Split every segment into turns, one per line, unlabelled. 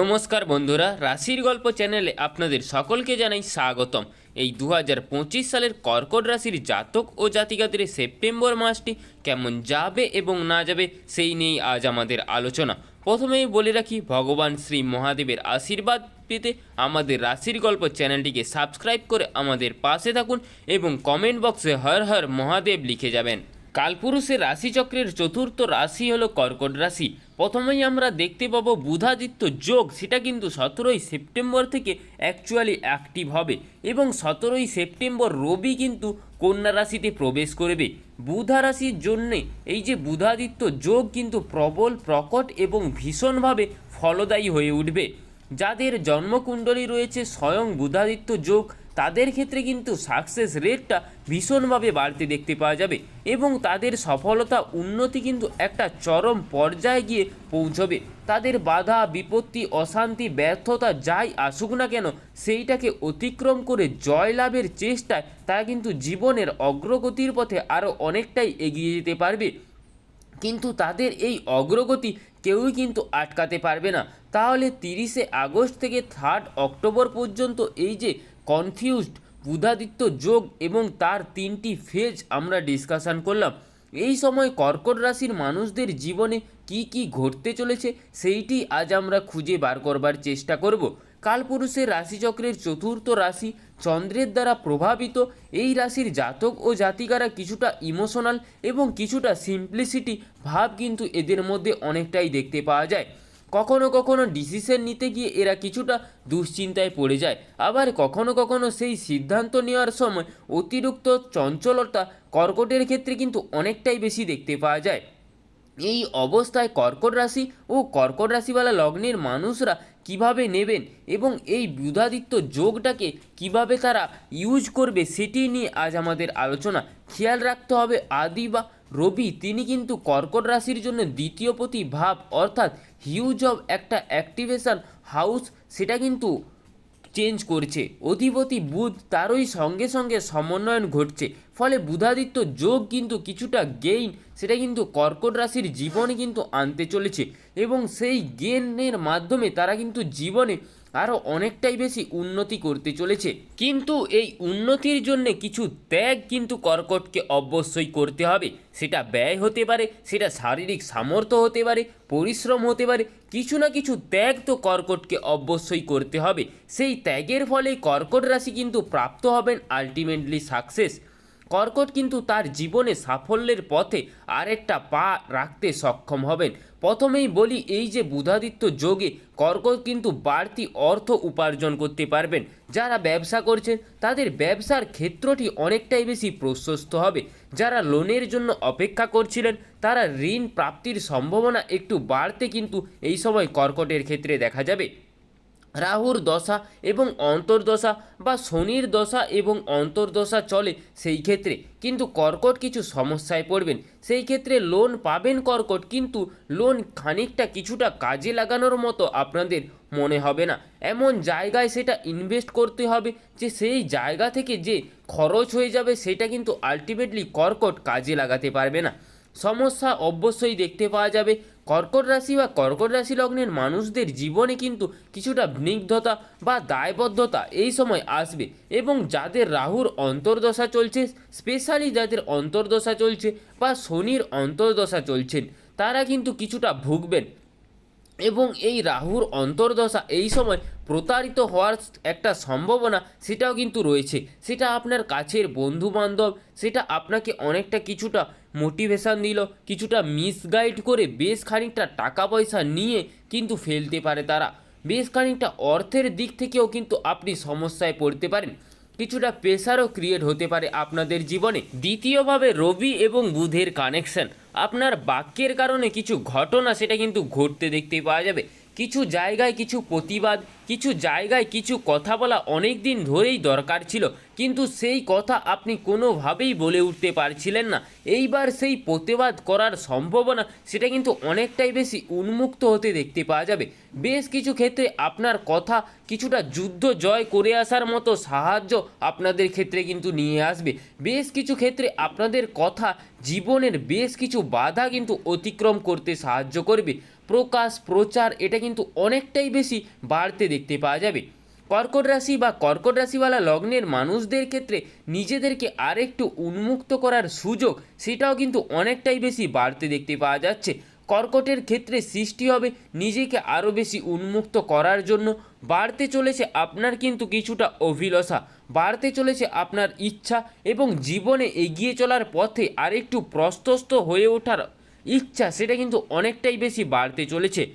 নমস্কার বন্ধুরা, রাশির গল্প চ্যানেলে আপনাদের সকলকে জানাই স্বাগতম। এই দু হাজার পঁচিশ সালের কর্কট রাশির জাতক ও জাতিকাদের সেপ্টেম্বর মাসটি কেমন যাবে এবং না যাবে সেই নিয়েই আজ আমাদের আলোচনা। প্রথমেই বলে রাখি, ভগবান শ্রী মহাদেবের আশীর্বাদ পেতে আমাদের রাশির গল্প চ্যানেলটিকে সাবস্ক্রাইব করে আমাদের পাশে থাকুন এবং কমেন্ট বক্সে হর হর মহাদেব লিখে যাবেন। কালপুরুষের রাশিচক্রের চতুর্থ রাশি হলো কর্কট রাশি। প্রথমেই আমরা দেখতে পাবো বুধাদিত্য যোগ, সেটা কিন্তু সতেরোই সেপ্টেম্বর থেকে অ্যাকচুয়ালি অ্যাক্টিভ হবে এবং সতেরোই সেপ্টেম্বর রবি কিন্তু কন্যা রাশিতে প্রবেশ করবে। বুধা রাশির জন্যে এই যে বুধাদিত্য যোগ কিন্তু প্রবল, প্রকট এবং ভীষণভাবে ফলদায়ী হয়ে উঠবে। যাদের জন্মকুণ্ডলী রয়েছে, স্বয়ং বুধাদিত্য যোগ তাদের ক্ষেত্রে কিন্তু সাকসেস রেটটা ভীষণভাবে বাড়তে দেখতে পাওয়া যাবে এবং তাদের সফলতা, উন্নতি কিন্তু একটা চরম পর্যায়ে গিয়ে পৌঁছবে। তাদের বাধা, বিপত্তি, অশান্তি, ব্যর্থতা যাই আসুক না কেন, সেইটাকে অতিক্রম করে জয়লাভের চেষ্টায় তারা কিন্তু জীবনের অগ্রগতির পথে আরও অনেকটাই এগিয়ে যেতে পারবে। কিন্তু তাদের এই অগ্রগতি কেউই কিন্তু আটকাতে পারবে না। তাহলে তিরিশে আগস্ট থেকে থার্ড অক্টোবর পর্যন্ত এই যে কনফিউজড বুধাদিত্য যোগ এবং তার তিনটি ফেজ আমরা ডিসকাশন করলাম। এই সময় কর্কট রাশির মানুষদের জীবনে কি কি ঘটতে চলেছে, সেইটি আজ আমরা খুঁজে বার করবার চেষ্টা করব। কালপুরুষের রাশিচক্রের চতুর্থ রাশি চন্দ্রের দ্বারা প্রভাবিত। এই রাশির জাতক ও জাতিকারা কিছুটা ইমোশনাল এবং কিছুটা সিম্পলিসিটি ভাব কিন্তু এদের মধ্যে অনেকটাই দেখতে পাওয়া যায়। কখনো কখনো ডিসিশন নিতে গিয়ে এরা কিছুটা দুশ্চিন্তায় পড়ে যায়। আবার কখনো কখনো সেই সিদ্ধান্ত নেওয়ার সময় অতিরিক্ত চঞ্চলতা কর্কটের ক্ষেত্রে কিন্তু অনেকটাই বেশি দেখতে পাওয়া যায়। এই অবস্থায় কর্কট রাশি ও কর্কট রাশিওয়ালা লগ্নের মানুষরা কীভাবে নেবেন এবং এই বুধাদিত্য যোগটাকে কীভাবে তারা ইউজ করবে সেটি নিয়ে আজ আমাদের আলোচনা। খেয়াল রাখতে হবে আদি বা রবি, তিনি কিন্তু কর্কট রাশির জন্য দ্বিতীয়পতি ভাব অর্থাৎ হিউজ অব একটা অ্যাক্টিভেশন হাউস সেটা কিন্তু চেঞ্জ করছে। অধিপতি বুধ তারই সঙ্গে সঙ্গে সমন্বয়ন ঘটছে, ফলে বুধাদিত্য যোগ কিন্তু কিছুটা গেইন সেটা কিন্তু কর্কট রাশির জীবনে কিন্তু আনতে চলেছে এবং সেই গেনের মাধ্যমে তারা কিন্তু জীবনে আরও অনেকটাই বেশি উন্নতি করতে চলেছে। কিন্তু এই উন্নতির জন্য কিছু ত্যাগ কিন্তু কর্কটকে অবশ্যই করতে হবে। সেটা ব্যয় হতে পারে, সেটা শারীরিক সামর্থ্য হতে পারে, পরিশ্রম হতে পারে, কিছু না কিছু ত্যাগ তো কর্কটকে অবশ্যই করতে হবে। সেই ত্যাগের ফলে কর্কট রাশি কিন্তু প্রাপ্ত হবেন আলটিমেটলি সাকসেস কর্কট কিন্তু তার জীবনে সাফল্যের পথে আরেকটা পা রাখতে সক্ষম হবেন। প্রথমেই বলি এই যে বুধাদিত্য যোগে কর্কট কিন্তু বাড়তি অর্থ উপার্জন করতে পারবেন। যারা ব্যবসা করছেন, তাদের ব্যবসার ক্ষেত্রটি অনেকটাই বেশি প্রশস্ত হবে। যারা লোনের জন্য অপেক্ষা করছিলেন, তারা ঋণ প্রাপ্তির সম্ভাবনা একটু বাড়তে কিন্তু এই সময় কর্কটের ক্ষেত্রে দেখা যাবে। রাহুর দশা এবং অন্তর্দশা বা শনির দশা এবং অন্তর্দশা চলে সেই ক্ষেত্রে। কিন্তু কর্কট কিছু সমস্যায় পড়বেন। সেই ক্ষেত্রে লোন পাবেন কর্কট, কিন্তু লোন খানিকটা কিছুটা কাজে লাগানোর মতো আপনাদের মনে হবে না। এমন জায়গায় সেটা ইনভেস্ট করতে হবে যে সেই জায়গা থেকে যে খরচ হয়ে যাবে সেটা কিন্তু আলটিমেটলি কর্কট কাজে লাগাতে পারবে না। সমস্যা অবশ্যই দেখতে পাওয়া যাবে। কর্কট রাশি বা কর্কট রাশি লগ্নের মানুষদের জীবনে কিন্তু কিছুটা স্নিগ্ধতা বা দায়বদ্ধতা এই সময় আসবে এবং যাদের রাহুর অন্তর্দশা চলছে স্পেশালি যাদের অন্তর্দশা চলছে বা শনির অন্তর্দশা চলছেন তারা কিন্তু কিছুটা ভুগবেন। এবং এই রাহুর অন্তর্দশা এই সময় প্রতারিত হওয়ার একটা সম্ভাবনা সেটাও কিন্তু রয়েছে। সেটা আপনার কাছের বন্ধু বান্ধব সেটা আপনাকে অনেকটা কিছুটা মোটিভেশান দিল, কিছুটা মিসগাইড করে বেশ খানিকটা টাকা পয়সা নিয়ে কিন্তু ফেলতে পারে তারা। বেশ খানিকটা অর্থের দিক থেকেও কিন্তু আপনি সমস্যায় পড়তে পারেন। কিছুটা প্রেশারও ক্রিয়েট হতে পারে আপনাদের জীবনে। দ্বিতীয়ভাবে রবি এবং বুধের কানেকশন আপনার বাক্যের কারণে কিছু ঘটনা সেটা কিন্তু ঘটতে দেখতে পাওয়া যাবে। কিছু জায়গায় কিছু প্রতিবাদ, কিছু জায়গায় কিছু কথা বলা অনেক দিন ধরেই দরকার ছিল। কিন্তু সেই কথা আপনি কোনোভাবেই বলে উঠতে পারছিলেন না। এইবার সেই প্রতিবাদ করার সম্ভাবনা, সেটা কিন্তু অনেকটাই বেশি উন্মুক্ত হতে দেখতে পাওয়া যাবে। বেশ কিছু ক্ষেত্রে আপনার কথা কিছুটা যুদ্ধ জয় করে আসার মতো সাহায্য আপনাদের ক্ষেত্রে কিন্তু নিয়ে আসবে। বেশ কিছু ক্ষেত্রে আপনাদের কথা জীবনের বেশ কিছু বাধা কিন্তু অতিক্রম করতে সাহায্য করবে। প্রকাশ, প্রচার, এটা কিন্তু অনেকটাই বেশি বাড়তে দেখতে পাওয়া যাবে। কর্কট রাশি বা কর্কট রাশিওয়ালা লগ্নের মানুষদের ক্ষেত্রে নিজেদেরকে আরেকটু উন্মুক্ত করার সুযোগ, সেটাও কিন্তু অনেকটাই বেশি বাড়তে দেখতে পাওয়া যাচ্ছে। কর্কটের ক্ষেত্রে সৃষ্টি হবে নিজেকে আরও বেশি উন্মুক্ত করার জন্য। বাড়তে চলেছে আপনার কিন্তু কিছুটা অভিলষা, বাড়তে চলেছে আপনার ইচ্ছা এবং জীবনে এগিয়ে চলার পথে আরেকটু প্রস্তস্ত হয়ে ওঠার ইচ্ছা সেটা কিন্তু অনেকটাই বেশি বাড়তে চলেছে।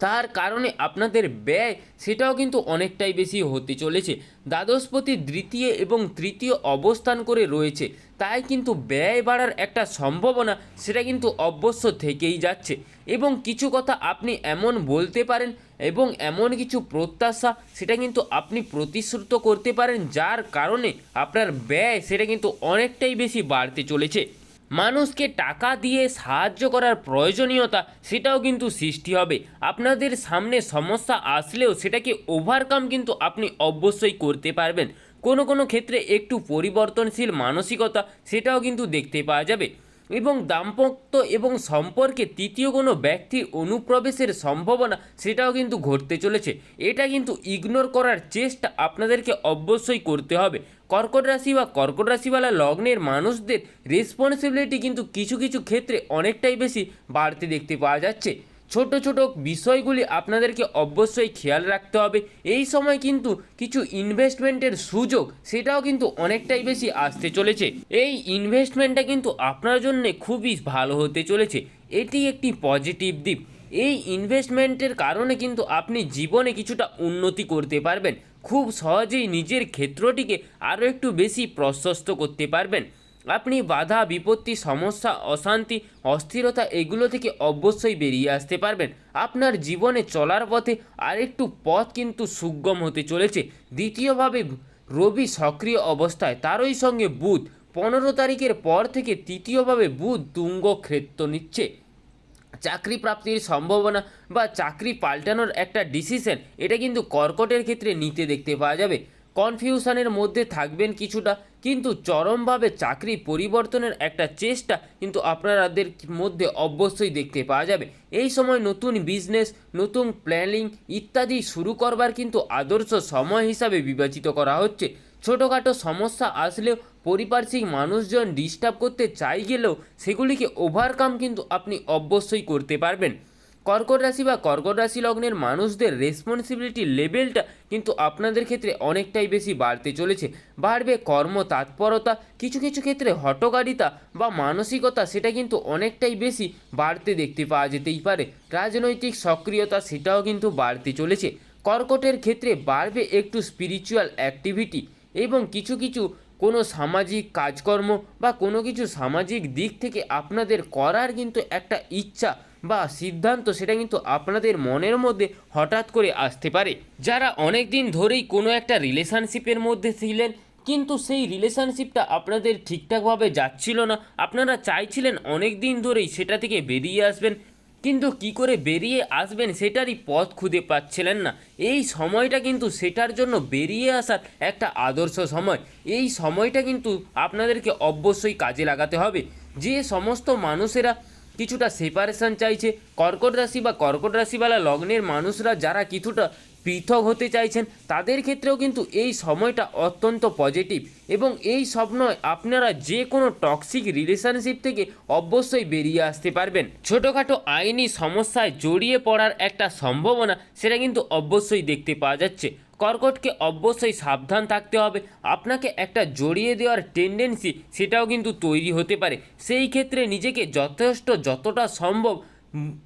তার কারণে আপনাদের ব্যয় সেটাও কিন্তু অনেকটাই বেশি হতে চলেছে। দ্বাদশপতি দ্বিতীয় এবং তৃতীয় অবস্থান করে রয়েছে। তাই কিন্তু ব্যয় বাড়ার একটা সম্ভাবনা সেটা কিন্তু অবশ্য থেকেই যাচ্ছে। এবং কিছু কথা আপনি এমন বলতে পারেন এবং এমন কিছু প্রত্যাশা সেটা কিন্তু আপনি প্রতিশ্রুত করতে পারেন, যার কারণে আপনার ব্যয় সেটা কিন্তু অনেকটাই বেশি বাড়তে চলেছে। মানুষকে টাকা দিয়ে সাহায্য করার প্রয়োজনীয়তা সেটাও কিন্তু সৃষ্টি হবে। আপনাদের সামনে সমস্যা আসলেও সেটাকে ওভারকাম কিন্তু আপনি অবশ্যই করতে পারবেন। কোনো কোনো ক্ষেত্রে একটু পরিবর্তনশীল মানসিকতা সেটাও কিন্তু দেখতে পাওয়া যাবে। এবং দাম্পত্য এবং সম্পর্কে তৃতীয় কোনো ব্যক্তির অনুপ্রবেশের সম্ভাবনা সেটাও কিন্তু ঘটতে চলেছে। এটা কিন্তু ইগনোর করার চেষ্টা আপনাদেরকে অবশ্যই করতে হবে। কর্কট রাশি বা কর্কট রাশিওয়ালা লগ্নের মানুষদের রেসপন্সিবিলিটি কিন্তু কিছু কিছু ক্ষেত্রে অনেকটাই বেশি বাড়তে দেখতে পাওয়া যাচ্ছে। ছোট ছোট বিষয়গুলি আপনাদেরকে অবশ্যই খেয়াল রাখতে হবে। এই সময় কিন্তু কিছু ইনভেস্টমেন্টের সুযোগ, সেটাও কিন্তু অনেকটাই বেশি আসতে চলেছে। এই ইনভেস্টমেন্টটা কিন্তু আপনার জন্য খুবই ভালো হতে চলেছে। এটি একটি পজিটিভ দিক। এই ইনভেস্টমেন্টের কারণে কিন্তু আপনি জীবনে কিছুটা উন্নতি করতে পারবেন। খুব সহজেই নিজের ক্ষেত্রটিকে আরও একটু বেশি প্রশস্ত করতে পারবেন। আপনি বাধা, বিপত্তি, সমস্যা, অশান্তি, অস্থিরতা এগুলো থেকে অবশ্যই বেরিয়ে আসতে পারবেন। আপনার জীবনে চলার পথে আরেকটু পথ কিন্তু সুগম হতে চলেছে। দ্বিতীয়ভাবে, রবি সক্রিয় অবস্থায়। তারই সঙ্গে বুধ পনেরো তারিখের পর থেকে তৃতীয়ভাবে বুধ তুঙ্গ ক্ষেত্র নিচ্ছে। চাকরি প্রাপ্তির সম্ভাবনা বা চাকরি পাল্টানোর একটা ডিসিশন এটা কিন্তু কর্কটের ক্ষেত্রে নিতে দেখতে পাওয়া যাবে। কনফিউশনের মধ্যে থাকবেন কিছুটা। কিন্তু চরমভাবে চাকরি পরিবর্তনের একটা চেষ্টা কিন্তু আপনাদের মধ্যে অবশ্যই দেখতে পাওয়া যাবে। এই সময় নতুন বিজনেস, নতুন প্ল্যানিং ইত্যাদি শুরু করবার কিন্তু আদর্শ সময় হিসাবে বিবেচিত করা হচ্ছে। ছোটোখাটো সমস্যা আসলেও পারিপার্শ্বিক মানুষজন ডিস্টার্ব করতে চাই গেলেও সেগুলিকে ওভারকাম কিন্তু আপনি অবশ্যই করতে পারবেন। কর্কট রাশি বা কর্কট রাশি লগ্নের মানুষদের রেসপন্সিবিলিটি লেভেলটা কিন্তু আপনাদের ক্ষেত্রে অনেকটাই বেশি বাড়তে চলেছে। বাড়বে কর্ম তৎপরতা, কিছু কিছু ক্ষেত্রে হটকারিতা বা মানসিকতা, সেটা কিন্তু অনেকটাই বেশি বাড়তে দেখতে পাওয়া যেতেই পারে। রাজনৈতিক সক্রিয়তা, সেটাও কিন্তু বাড়তে চলেছে। কর্কটের ক্ষেত্রে বাড়বে একটু স্পিরিচুয়াল অ্যাক্টিভিটি এবং কিছু কিছু কোনো সামাজিক কাজকর্ম বা কোনো কিছু সামাজিক দিক থেকে আপনাদের করার কিন্তু একটা ইচ্ছা বা সিদ্ধান্ত সেটা কিন্তু আপনাদের মনের মধ্যে হঠাৎ করে আসতে পারে। যারা অনেক দিন ধরেই কোনো একটা রিলেশনশিপের মধ্যে ছিলেন, কিন্তু সেই রিলেশনশিপটা আপনাদের ঠিকঠাকভাবে যাচ্ছিল না। আপনারা চাইছিলেন অনেক দিন ধরেই সেটা থেকে বেরিয়ে আসবেন, কিন্তু কি করে বেরিয়ে আসবেন সেটারই পথ খুঁজে পাচ্ছিলেন না। এই সময়টা কিন্তু সেটার জন্য বেরিয়ে আসার একটা আদর্শ সময়। এই সময়টা কিন্তু আপনাদেরকে অবশ্যই কাজে লাগাতে হবে। যে সমস্ত মানুষেরা কিছুটা সেপারেশন চাইছে। কর্কট রাশি বা কর্কট রাশিওয়ালা লগ্নের মানুষরা যারা কিছুটা পৃথক হতে চাইছেন, তাদের ক্ষেত্রেও কিন্তু এই সময়টা অত্যন্ত পজিটিভ এবং এই স্বপ্ন আপনারা যে কোনো টক্সিক রিলেশনশিপ থেকে অবশ্যই বেরিয়ে আসতে পারবেন। ছোটোখাটো আইনি সমস্যায় জড়িয়ে পড়ার একটা সম্ভাবনা সেটা কিন্তু অবশ্যই দেখতে পাওয়া যাচ্ছে। কর্কটকে অবশ্যই সাবধান থাকতে হবে, আপনাকে একটা জড়িয়ে দেওয়ার টেন্ডেন্সি সেটাও কিন্তু তৈরি হতে পারে। সেই ক্ষেত্রে নিজেকে যথেষ্ট যতটা সম্ভব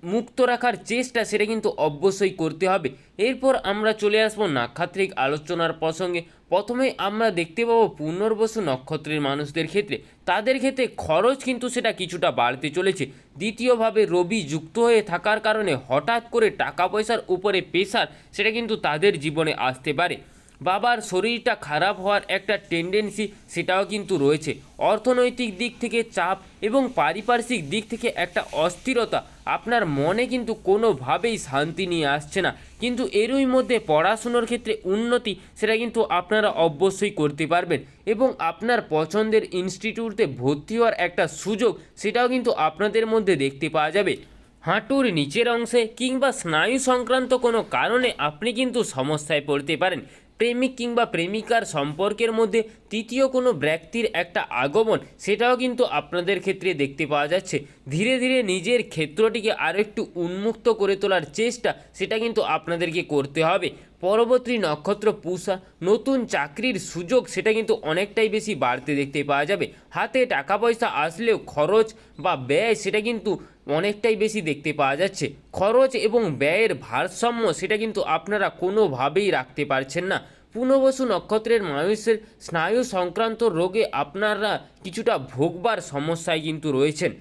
মুক্ত রাখার চেষ্টা সেটা কিন্তু অবশ্যই করতে হবে। এরপর আমরা চলে আসব নাক্ষত্রিক আলোচনার প্রসঙ্গে। প্রথমে আমরা দেখতে পাবো পুনর্বসু নক্ষত্রের মানুষদের ক্ষেত্রে। তাদের ক্ষেত্রে খরচ কিন্তু সেটা কিছুটা বাড়তে চলেছে। দ্বিতীয়ভাবে রবি যুক্ত হয়ে থাকার কারণে হঠাৎ করে টাকা পয়সার উপরে প্রেশার সেটা কিন্তু তাদের জীবনে আসতে পারে। বাবার শরীরটা খারাপ হওয়ার একটা টেন্ডেন্সি সেটাও কিন্তু রয়েছে। অর্থনৈতিক দিক থেকে চাপ এবং পারিপার্শ্বিক দিক থেকে একটা অস্থিরতা আপনার মনে কিন্তু কোনোভাবেই শান্তি নিয়ে আসছে না। কিন্তু এরই মধ্যে পড়াশুনোর ক্ষেত্রে উন্নতি সেটা কিন্তু আপনারা অবশ্যই করতে পারবেন এবং আপনার পছন্দের ইনস্টিটিউটে ভর্তি হওয়ার একটা সুযোগ সেটাও কিন্তু আপনাদের মধ্যে দেখতে পাওয়া যাবে। হাঁটুর নিচের অংশে কিংবা স্নায়ু সংক্রান্ত কোনো কারণে আপনি কিন্তু সমস্যায় পড়তে পারেন। প্রেমিক কিংবা প্রেমিকার সম্পর্কের মধ্যে তৃতীয় কোনো ব্যক্তির একটা আগমন, সেটাও কিন্তু আপনাদের ক্ষেত্রে দেখতে পাওয়া যাচ্ছে। ধীরে ধীরে নিজের ক্ষেত্রটিকে আরেকটু উন্মুক্ত করে তোলার চেষ্টা, সেটা কিন্তু আপনাদেরকে করতে হবে। পরবর্তী নক্ষত্র পুষা নতুন চাকরির সুযোগ সেটা কিন্তু অনেকটাই বেশি বাড়তে দেখতে পাওয়া যাবে। হাতে টাকা পয়সা আসলেও খরচ বা ব্যয় সেটা কিন্তু অনেকটাই বেশি দেখতে পাওয়া যাচ্ছে। খরচ এবং ব্যয়ের ভারসাম্য সেটা কিন্তু আপনারা কোনোভাবেই রাখতে পারছেন না। পুনবসু নক্ষত্রের মানুষের স্নায়ু সংক্রান্ত রোগে আপনারা কিছুটা ভোগবার সমস্যায় কিন্তু রয়েছেন।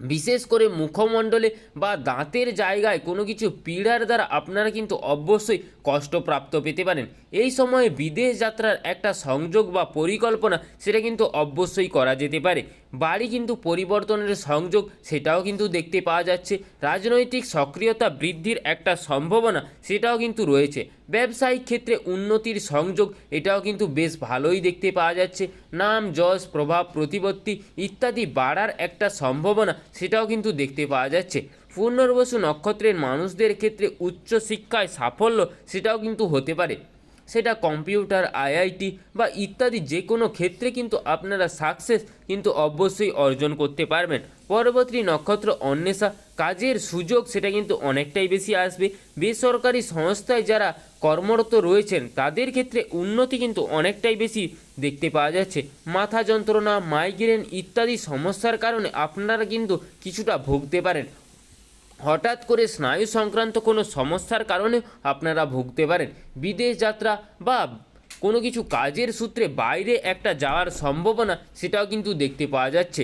বিশেষ করে মুখমণ্ডলে বা দাঁতের জায়গায় কোনো কিছু পীড়ার দ্বারা আপনারা কিন্তু অবশ্যই কষ্টপ্রাপ্ত পেতে পারেন। এই সময়ে বিদেশ যাত্রার একটা সংযোগ বা পরিকল্পনা, সেটা কিন্তু অবশ্যই করা যেতে পারে। বাড়ি কিন্তু পরিবর্তনের সংযোগ, সেটাও কিন্তু দেখতে পাওয়া যাচ্ছে। রাজনৈতিক সক্রিয়তা বৃদ্ধির একটা সম্ভাবনা, সেটাও কিন্তু রয়েছে। ব্যবসায়িক ক্ষেত্রে উন্নতির সংযোগ, এটাও কিন্তু বেশ ভালোই দেখতে পাওয়া যাচ্ছে। নাম, যশ, প্রভাব, প্রতিপত্তি ইত্যাদি বাড়ার একটা সম্ভাবনা, সেটাও কিন্তু দেখতে পাওয়া যাচ্ছে। পুনর্বসু নক্ষত্রের মানুষদের ক্ষেত্রে উচ্চ শিক্ষায় সাফল্য সেটাও কিন্তু হতে পারে। সেটা কম্পিউটার, আইআইটি বা ইত্যাদি যে কোনো ক্ষেত্রে কিন্তু আপনারা সাকসেস কিন্তু অবশ্যই অর্জন করতে পারবেন। পরবর্তী নক্ষত্র অন্বেষা, কাজের সুযোগ সেটা কিন্তু অনেকটাই বেশি আসবে। বেসরকারি সংস্থায় যারা কর্মরত রয়েছেন, তাদের ক্ষেত্রে উন্নতি কিন্তু অনেকটাই বেশি দেখতে পাওয়া যাচ্ছে। মাথা যন্ত্রণা মাইগ্রেন ইত্যাদি সমস্যার কারণে আপনারা কিন্তু কিছুটা ভুগতে পারেন। হঠাৎ করে স্নায়ু সংক্রান্ত কোনো সমস্যার কারণে আপনারা ভুগতে পারেন। বিদেশ যাত্রা বা কোনো কিছু কাজের সূত্রে বাইরে একটা যাওয়ার সম্ভাবনা সেটাও কিন্তু দেখতে পাওয়া যাচ্ছে।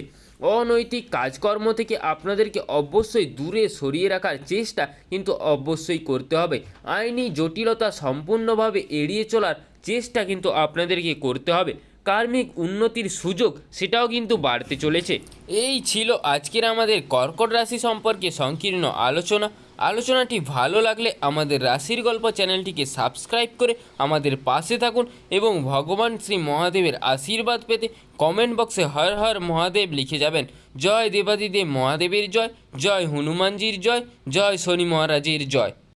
অনৈতিক কাজকর্ম থেকে আপনাদেরকে অবশ্যই দূরে সরিয়ে রাখার চেষ্টা কিন্তু অবশ্যই করতে হবে। আইনি জটিলতা সম্পূর্ণভাবে এড়িয়ে চলার চেষ্টা কিন্তু আপনাদেরকে করতে হবে। কার্মিক উন্নতির সুযোগ সেটাও কিন্তু বাড়তে চলেছে। এই ছিল আজকের আমাদের কর্কট রাশি সম্পর্কে সংকীর্ণ আলোচনা। আলোচনাটি ভালো লাগলে আমাদের রাশির গল্প চ্যানেলটিকে সাবস্ক্রাইব করে আমাদের পাশে থাকুন এবং ভগবান শ্রী মহাদেবের আশীর্বাদ পেতে কমেন্ট বক্সে হর হর মহাদেব লিখে যাবেন। জয় দেবাদিদেব মহাদেবের জয় জয় হনুমানজির জয় জয় শনি মহারাজের জয়।